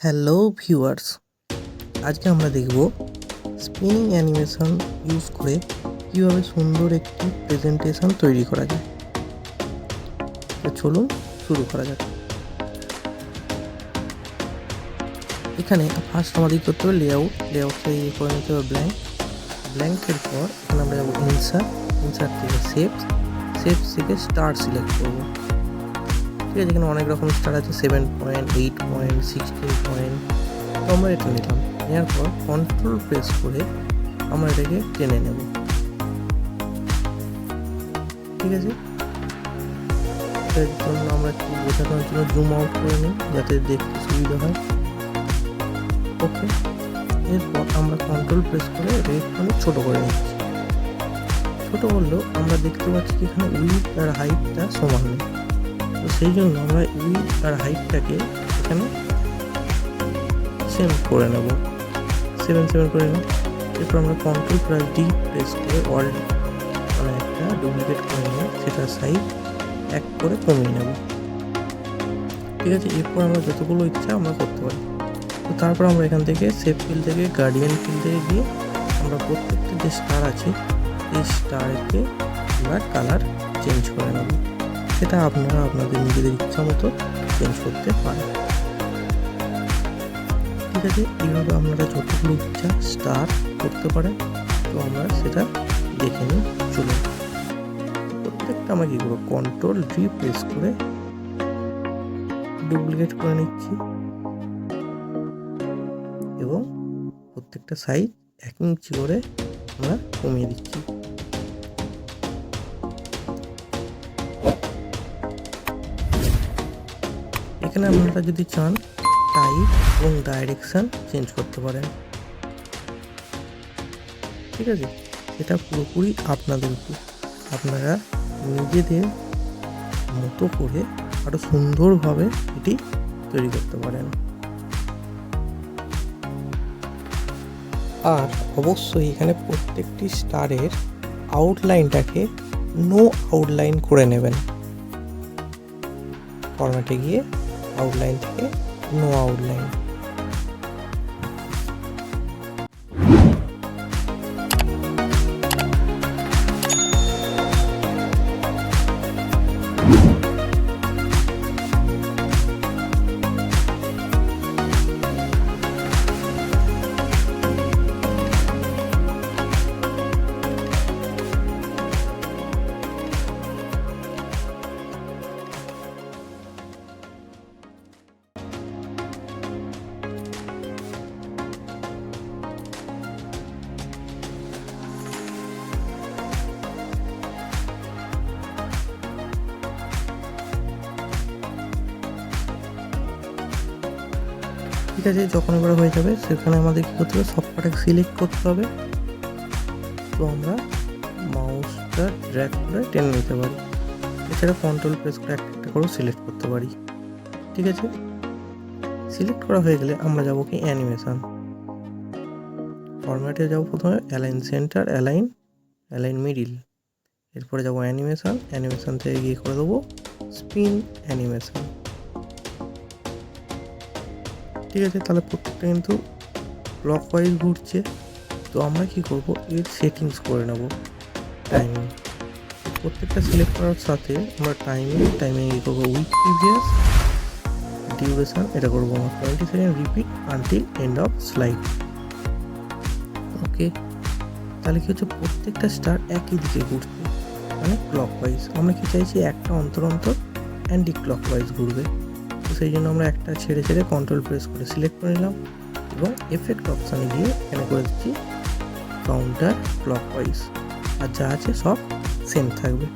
Hello viewers, আজকে আমরা দেখব স্পিনিং অ্যানিমেশন ইউজ করে কীভাবে সুন্দর একটি প্রেজেন্টেশন তৈরি করা যায়। তো চলুন শুরু করা যাক। এখানে ফার্স্ট আমাদের করতে হবে? লেআউট লেআউটটা ইয়ে করে নিতে হবে ব্ল্যাঙ্ক ব্ল্যাঙ্কের পর এখানে আমরা যাব ইনসার্ট ইনসার্ট থেকে শেপস শেপস থেকে স্টার সিলেক্ট করব। ঠিক আছে এখানে অনেক রকম স্টার আছে seven point eight point sixteen point তো আমরা এটা নিলাম। নেওয়ার পর কন্ট্রোল প্রেস করে আমরা এটাকে টেনে নেব। ঠিক আছে? এটার জন্য আমরা একটু বোঝানোর জন্য জুম আউট করে নিই, যাতে দেখতে সুবিধা হয়। ওকে এরপর আমরা কন্ট্রোল প্রেস করে এটাকে একটুখানি ছোটো করে নিচ্ছি। ছোটো করলেও আমরা দেখতে পাচ্ছি এখানে উইথ আর হাইটটা সমান নেই। সেই জন্য আমরা উইথ আর হাইটটাকে এখানে সেম করে নেব। সেভেন সেভেন করে নেব। এরপর আমরা কন্ট্রোল প্লাস ডি প্রেস করে অল মানে একটা ডুপ্লিকেট করে নিয়ে সেটার সাইজ এক করে কমিয়ে নেব। ঠিক আছে, এরপর আমরা যতগুলো ইচ্ছা আমরা করতে পারি। তো তারপর আমরা এখান থেকে সেফ ফিল থেকে গার্ডিয়ান ফিল থেকে গিয়ে আমরা প্রত্যেকটা যে স্টার আছে, এই স্টারকে আমরা কালার চেঞ্জ করে নেব। সেটা আপনারা আপনাদের নিজেদের ইচ্ছা মতো চেঞ্জ করতে পারেন। ঠিক আছে, এইভাবে আপনারা যতগুলো ইচ্ছা স্টার করতে পারেন, তো আমরা সেটা দেখে নিই চলুন প্রত্যেকটা আমরা কী করব কন্ট্রোল ডি প্রেস করে ডুপ্লিকেট করে নিচ্ছি। এবং প্রত্যেকটা সাইজ এক ইঞ্চি করে আমরা কমিয়ে দিচ্ছি। এখানে আপনারা যদি চান টাইপ এবং ডাইরেকশান চেঞ্জ করতে পারেন। ঠিক আছে? এটা পুরোপুরি আপনাদের উপর। আপনারা নিজেদের মতো করে আরও সুন্দরভাবে এটি তৈরি করতে পারেন। আর অবশ্যই এখানে প্রত্যেকটি স্টারের আউটলাইনটাকে নো আউটলাইন করে নেবেন। ফরম্যাটে গিয়ে আউটলাইন থেকে নো আউটলাইন ঠিক আছে, যখন এবার হয়ে যাবে, সেখানে আমাদের কী করতে হবে? সব সিলেক্ট করতে হবে। তো আমরা মাউসটা ড্র্যাগ করে টেনে নিতে পারি। এছাড়া কন্ট্রোল প্রেস করে একটা একটা করে সিলেক্ট করতে পারি। ঠিক আছে? সিলেক্ট করা হয়ে গেলে আমরা যাব কি? অ্যানিমেশন ফরম্যাটে যাব প্রথমে align centre align align middle এরপরে যাব অ্যানিমেশন অ্যানিমেশন থেকে গিয়ে করে দেবো স্পিন অ্যানিমেশন ঠিক আছে, তাহলে প্রত্যেকটা কিন্তু ক্লক ওয়াইজ ঘুরছে। তো আমরা কি করব? এর সেটিংস করে নেব টাইমিং প্রত্যেকটা সিলেক্ট করার সাথে আমরা টাইমিং টাইমিং ই করব উইক প্রিভিয়াস ডিউরেশন এটা করব আমরা twenty second repeat until end of slide okay তাহলে কি হচ্ছে? প্রত্যেকটা স্টার একই দিকে ঘুরছে মানে ক্লক ওয়াইজ আমরা কি চাইছি? একটা অন্তর অন্তর অ্যান্টি ক্লক ওয়াইজ ঘুরবে। তো সেই জন্য আমরা একটা ছেড়ে ছেড়ে কন্ট্রোল প্রেস করে সিলেক্ট করে নিলাম এবং এফেক্ট অপশানে গিয়ে এখানে করে দিচ্ছি কাউন্টার ক্লক ওয়াইজ আর যা আছে সব সেম থাকবে।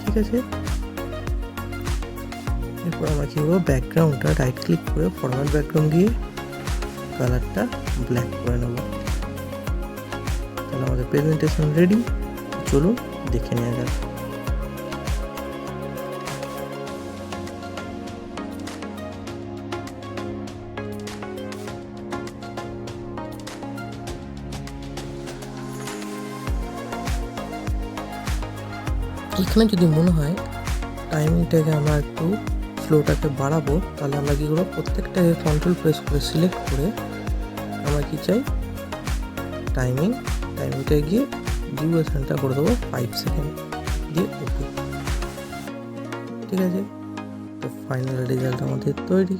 ঠিক আছে? এরপর আমরা কী করব? ব্যাকগ্রাউন্ডটা রাইট ক্লিক করে ফরম্যাট ব্যাকগ্রাউন্ড দিয়ে কালারটা ব্ল্যাক করে নেব। তাহলে আমাদের প্রেজেন্টেশন রেডি চলুন দেখে নেওয়া যাক। এখানে যদি মনে হয় টাইমিংটাকে আমরা একটু স্লোটাকে বাড়াবো, তাহলে আমরা কী করব? প্রত্যেকটাকে কন্ট্রোল প্রেস করে সিলেক্ট করে আমরা কি চাই? টাইমিং টাইমিংটা গিয়ে ডিউরেশনটা করে দেবো ফাইভ সেকেন্ড দিয়ে ওকে ঠিক আছে? তো ফাইনাল রেজাল্ট আমাদের তৈরি।